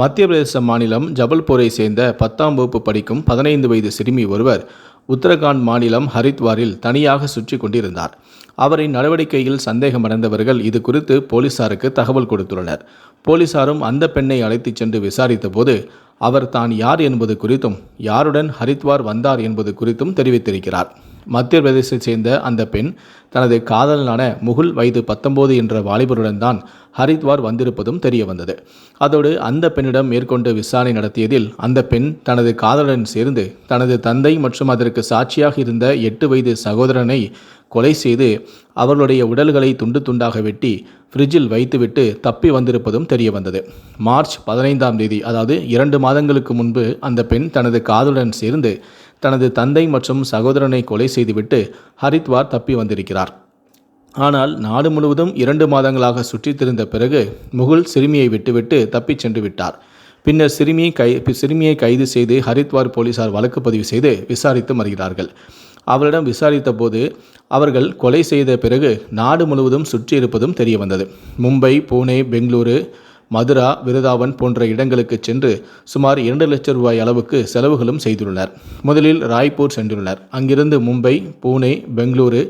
மத்திய பிரதேச மாநிலம் ஜபல்பூரை சேர்ந்த பத்தாம் வகுப்பு படிக்கும் பதினைந்து வயது சிறுமி ஒருவர் உத்தரகாண்ட் மாநிலம் ஹரித்வாரில் தனியாக சுற்றி கொண்டிருந்தார். அவரின் நடவடிக்கையில் சந்தேகமடைந்தவர்கள் இது குறித்து போலீசாருக்கு தகவல் கொடுத்துள்ளனர். போலீசாரும் அந்த பெண்ணை அழைத்துச் சென்று விசாரித்தபோது அவர் தான் யார் என்பது குறித்தும் யாருடன் ஹரித்வார் வந்தார் என்பது குறித்தும் தெரிவித்திருக்கிறார். மத்திய பிரதேசத்தைச் சேர்ந்த அந்த பெண் தனது காதலனான முகுல் வயது பத்தொன்பது என்ற வாலிபருடன் தான் ஹரித்வார் வந்திருப்பதும் தெரிய வந்தது அதோடு அந்த பெண்ணிடம் மேற்கொண்டு விசாரணை நடத்தியதில் அந்த பெண் தனது காதலுடன் சேர்ந்து தனது தந்தை மற்றும் அதற்கு சாட்சியாக இருந்த எட்டு வயது சகோதரனை கொலை செய்து அவர்களுடைய உடல்களை துண்டு துண்டாக வெட்டி ஃப்ரிட்ஜில் வைத்துவிட்டு தப்பி வந்திருப்பதும் தெரிய வந்தது மார்ச் பதினைந்தாம் தேதி அதாவது இரண்டு மாதங்களுக்கு முன்பு அந்த பெண் தனது காதலுடன் சேர்ந்து தனது தந்தை மற்றும் சகோதரனை கொலை செய்துவிட்டு ஹரித்வார் தப்பி வந்திருக்கிறார். ஆனால் நாடு முழுவதும் இரண்டு மாதங்களாக சுற்றித் திரிந்த பிறகு முகுல் சிறுமியை விட்டுவிட்டு தப்பிச் சென்று விட்டார். பின்னர் சிறுமியை கை சிறுமியை கைது செய்து ஹரித்வார் போலீசார் வழக்கு பதிவு செய்து விசாரித்து வருகிறார்கள் அவரிடம் விசாரித்த போது அவர்கள் கொலை செய்த பிறகு நாடு முழுவதும் சுற்றி இருப்பதும் தெரிய வந்தது மும்பை பூனே பெங்களூரு மதுரா விருதாவன் போன்ற இடங்களுக்கு சென்று சுமார் இரண்டு லட்சம் ரூபாய் அளவுக்கு செலவுகளும் செய்துள்ளனர். முதலில் ராய்ப்பூர் சென்றுள்ளனர். அங்கிருந்து மும்பை பூனே பெங்களூரு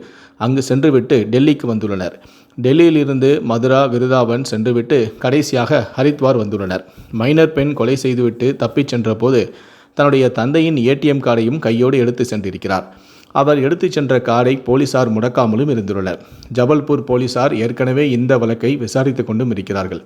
அங்கு சென்றுவிட்டு டெல்லிக்கு வந்துள்ளனர். டெல்லியிலிருந்து மதுரா விருதாவன் சென்றுவிட்டு கடைசியாக ஹரித்வார் வந்துள்ளனர். மைனர் பெண் கொலை செய்துவிட்டு தப்பிச் சென்றபோது தன்னுடைய தந்தையின் ஏடிஎம் கார்டையும் கையோடு எடுத்து சென்றிருக்கிறார். அவர் எடுத்துச் சென்ற காரை போலீசார் முடக்காமலும் இருந்துள்ளனர். ஜபல்பூர் போலீசார் ஏற்கனவே இந்த வழக்கை விசாரித்து கொண்டும் இருக்கிறார்கள்.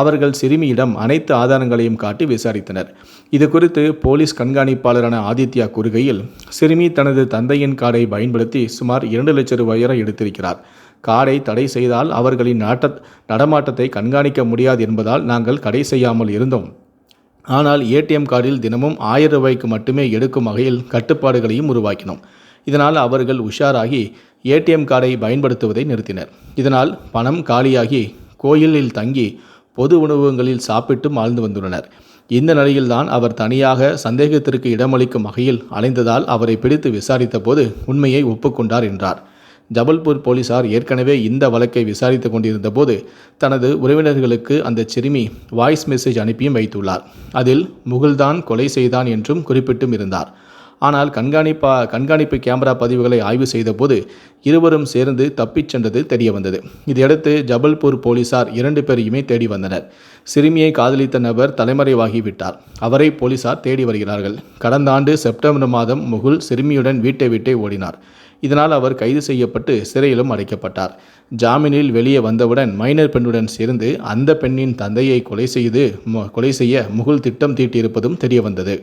அவர்கள் சிறுமியிடம் அனைத்து ஆதாரங்களையும் காட்டி விசாரித்தனர். இது குறித்து போலீஸ் கண்காணிப்பாளரான ஆதித்யா கூறுகையில் சிறுமி தனது தந்தையின் காரை பயன்படுத்தி சுமார் இரண்டு லட்சம் ரூபாய் வரை எடுத்திருக்கிறார். காரை தடை செய்தால் அவர்களின் நாட்ட நடமாட்டத்தை கண்காணிக்க முடியாது என்பதால் நாங்கள் கடை செய்யாமல் இருந்தோம். ஆனால் ஏடிஎம் கார்டில் தினமும் ஆயிரம் ரூபாய்க்கு மட்டுமே எடுக்கும் வகையில் கட்டுப்பாடுகளையும் உருவாக்கினோம். இதனால் அவர்கள் உஷாராகி ஏடிஎம் கார்டை பயன்படுத்துவதை நிறுத்தினர். இதனால் பணம் காலியாகி கோயிலில் தங்கி பொது உணவகங்களில் சாப்பிட்டும் ஆழ்ந்து வந்துள்ளனர். இந்த நிலையில்தான் அவர் தனியாக சந்தேகத்திற்கு இடமளிக்கும் வகையில் அலைந்ததால் அவரை பிடித்து விசாரித்த போது உண்மையை ஒப்புக்கொண்டார் என்றார். ஜபல்பூர் போலீசார் ஏற்கனவே இந்த வழக்கை விசாரித்து கொண்டிருந்த போது தனது உறவினர்களுக்கு அந்த சிறுமி வாய்ஸ் மெசேஜ் அனுப்பியும் வைத்துள்ளார். அதில் முகுல்தான் கொலை செய்தான் என்றும் குறிப்பிட்டும் இருந்தார். ஆனால் கண்காணிப்பா கண்காணிப்பு கேமரா பதிவுகளை ஆய்வு செய்தபோது இருவரும் சேர்ந்து தப்பிச் சென்றது தெரிய வந்தது இதையடுத்து ஜபல்பூர் போலீசார் இரண்டு பேரையுமே தேடி வந்தனர். சிறுமியை காதலித்த நபர் தலைமறைவாகிவிட்டார். அவரை போலீசார் தேடி வருகிறார்கள். கடந்த ஆண்டு செப்டம்பர் மாதம் முகுல் சிறுமியுடன் வீட்டை விட்டே ஓடினார். இதனால் அவர் கைது செய்யப்பட்டு சிறையிலும் அடைக்கப்பட்டார். ஜாமீனில் வெளியே வந்தவுடன் மைனர் பெண்ணுடன் சேர்ந்து அந்த பெண்ணின் தந்தையை கொலை செய்து கொலை செய்ய முகுல் திட்டம் தீட்டியிருப்பதும் தெரிய வந்தது